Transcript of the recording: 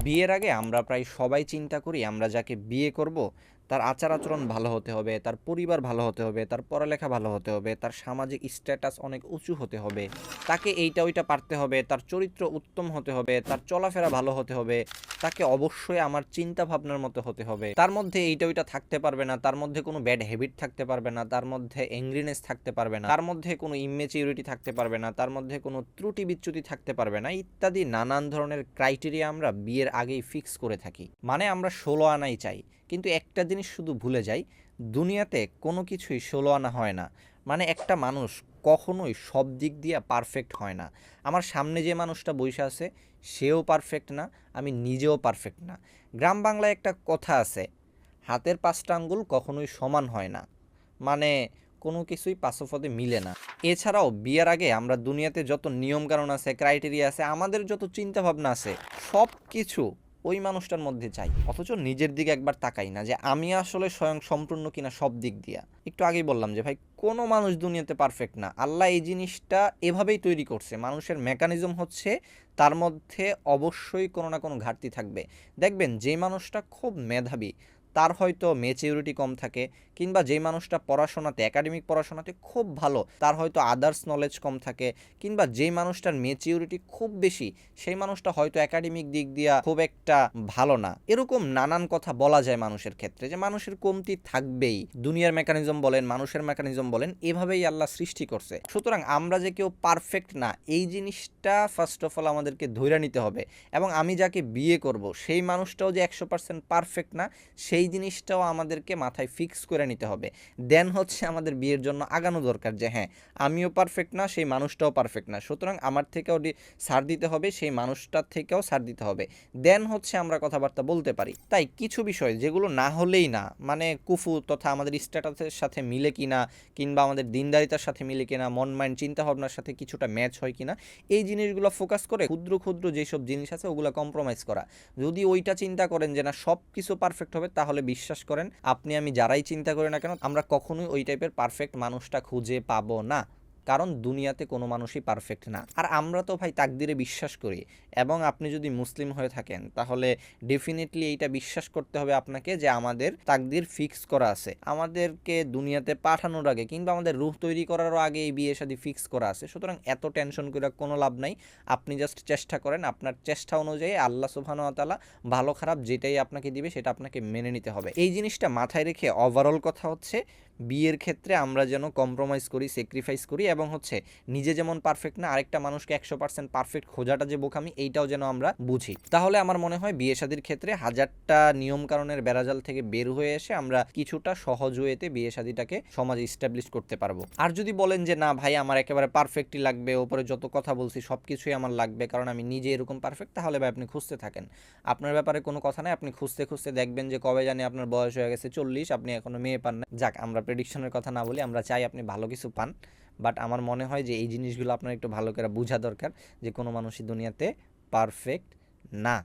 বিয়ের আগে আমরা প্রায় সবাই চিন্তা করি আমরা যাকে বিয়ে করব তার আচার আচরণ ভালো হতে হবে, তার পরিবার ভালো হতে হবে, তার পড়ালেখা ভালো হতে হবে, তার সামাজিক স্ট্যাটাস অনেক উঁচু হতে হবে। তাকে এইটা ওইটা পারতে হবে, তার চরিত্র উত্তম হতে হবে, তার চলাফেরা ভালো হতে হবে, তাকে অবশ্যই আমার চিন্তা ভাবনার মতো হতে হবে। তার মধ্যে এইটা ওইটা থাকতে পারবে না, তার মধ্যে কোনো ব্যাড হ্যাবিট থাকতে পারবে না, তার মধ্যে অ্যাংরিনেস থাকতে পারবে না, তার মধ্যে কোনো ইমেচিউরিটি থাকতে পারবে না, তার মধ্যে কোনো ত্রুটি বিচ্যুতি থাকতে পারবে না, ইত্যাদি নানান ধরনের ক্রাইটেরিয়া আমরা বিয়ের আগেই ফিক্স করে থাকি। মানে আমরা ষোলো আনাই চাই। কিন্তু একটা জিনিস শুধু ভুলে যাই, দুনিয়াতে কোনো কিছুই ষোলো আনা হয় না। মানে একটা মানুষ কখনোই সব দিক দিয়ে পারফেক্ট হয় না। আমার সামনে যে মানুষটা বসে আছে, সেও পারফেক্ট না, আমি নিজেও পারফেক্ট না। গ্রাম বাংলায় একটা কথা আছে, হাতের পাঁচটা আঙ্গুল কখনোই সমান হয় না। মানে কোনো কিছুই পাশফদে মিলে না। এছাড়াও বিয়ের আগে আমরা দুনিয়াতে যত নিয়মকানুন আছে ক্রাইটেরিয়া আছে, আমাদের যত চিন্তা ভাবনা আছে সব কিছু ওই মানুষটার মধ্যে চাই অথচ নিজের দিকে একবার তাকাই না যে আমি আসলে স্বয়ং সম্পূর্ণ কিনা সব দিক দিয়া। একটু আগেই বললাম যে, ভাই, কোনো মানুষ দুনিয়াতে পারফেক্ট না। আল্লাহ এই জিনিসটা এভাবেই তৈরি করছে। মানুষের মেকানিজম হচ্ছে তার মধ্যে অবশ্যই কোনো না কোনো ঘাটতি থাকবে। দেখবেন, যে মানুষটা খুব মেধাবী তার হয়তো মেচিউরিটি কম থাকে কিংবা যেই মানুষটা পড়াশোনাতে একাডেমিক পড়াশোনাতে খুব ভালো, তার হয়তো আদার্স নলেজ কম থাকে কিংবা যেই মানুষটার মেচিউরিটি খুব বেশি, সেই মানুষটা হয়তো একাডেমিক দিক দিয়া খুব একটা ভালো না। এরকম নানান কথা বলা যায় মানুষের ক্ষেত্রে যে মানুষের কমতি থাকবেই। দুনিয়ার মেকানিজম বলেন, মানুষের মেকানিজম বলেন, এভাবেই আল্লাহ সৃষ্টি করছে। সুতরাং আমরা যে কেউ পারফেক্ট না, এই জিনিসটা ফার্স্ট অফ অল আমাদেরকে ধৈর্য নিতে হবে এবং আমি যাকে বিয়ে করব, সেই মানুষটাও যে একশো পার্সেন্ট পারফেক্ট না, সেই জিনিসটাও আমাদেরকে মাথায় ফিক্স করে নিতে হবে। দেন হচ্ছে আমাদের বিয়ের জন্য আগানো দরকার যে হ্যাঁ আমিও পারফেক্ট না, সেই মানুষটাও পারফেক্ট না। সুতরাং আমার থেকেও সার দিতে হবে, সেই মানুষটার থেকেও সার দিতে হবে। দেন হচ্ছে আমরা কথাবার্তা বলতে পারি। তাই কিছু বিষয় যেগুলো না হলেই না মানে কুফু তথা আমাদের স্ট্যাটাসের সাথে মিলে কিনা, কিংবা আমাদের দিনদারিতার সাথে মিলে কিনা, মন মাইন্ড চিন্তা ভাবনার সাথে কিছুটা ম্যাচ হয় কিনা, এই জিনিসগুলো ফোকাস করে ক্ষুদ্র ক্ষুদ্র যেসব জিনিস আছে ওগুলো কম্প্রোমাইজ করা। যদি ওইটা চিন্তা করেন যে না সব কিছু পারফেক্ট হবে, তাহলে বিশ্বাস করেন, আপনি আমি যারাই চিন্তা করি না কেন, আমরা কখনোই ওই টাইপের পারফেক্ট মানুষটা খুঁজে পাবো না। কারণ দুনিয়াতে কোনো মানুষই পারফেক্ট না। আর আমরা তো ভাই তাকদিরে বিশ্বাস করি এবং আপনি যদি মুসলিম হয়ে থাকেন, তাহলে ডেফিনেটলি এইটা বিশ্বাস করতে হবে আপনাকে যে আমাদের তাকদির ফিক্স করা আছে। আমাদেরকে দুনিয়াতে পাঠানোর আগে কিংবা আমাদের রূহ তৈরি করারও আগে এই বিয়ে শাদী ফিক্স করা আছে। সুতরাং এত টেনশন করে কোনো লাভ নাই। আপনি জাস্ট চেষ্টা করেন, আপনার চেষ্টা অনুযায়ী আল্লাহ সুবহানাহু ওয়া ভালো খারাপ যেটাই আপনাকে দিবে, সেটা আপনাকে মেনে নিতে হবে। এই জিনিসটা মাথায় রেখে ওভারঅল কথা হচ্ছে বিয়ের ক্ষেত্রে আমরা যেন কম্প্রোমাইজ করি স্যাক্রিফাইস করি এবং হচ্ছে নিজে যেমন পারফেক্ট না, আরেকটা মানুষকে একশো পার্সেন্ট পারফেক্ট খোঁজাটা যে বোকামি, এইটাও যেন আমরা বুঝি। তাহলে আমার মনে হয় বিয়ে শাদির ক্ষেত্রে হাজারটা নিয়ম কারণের বেড়াজাল থেকে বের হয়ে এসে আমরা কিছুটা সহজ হয়েতে বিয়ে শাদিটাকে সমাজে ইস্টাবলিশ করতে পারব। আর যদি বলেন যে, না ভাই, আমার একেবারে পারফেক্টই লাগবে, ওপরে যত কথা বলছি সব কিছুই আমার লাগবে, কারণ আমি নিজে এরকম পারফেক্ট তাহলে ভাই আপনি খুঁজতে থাকেন। আপনার ব্যাপারে কোনো কথা নাই, আপনি খুঁজতে খুঁজতে দেখবেন যে, কবে জানি আপনার বয়স হয়ে গেছে চল্লিশ, আপনি এখনও মেয়ে পান না যাক, আমরা প্রেডিকশনের কথা না বলি আমরা চাই আপনি ভালো কিছু পান। বাট আমার মনে হয় যে এই জিনিসগুলো আপনার একটু ভালো করে বোঝা দরকার যে কোনো মানুষই দুনিয়াতে পারফেক্ট না।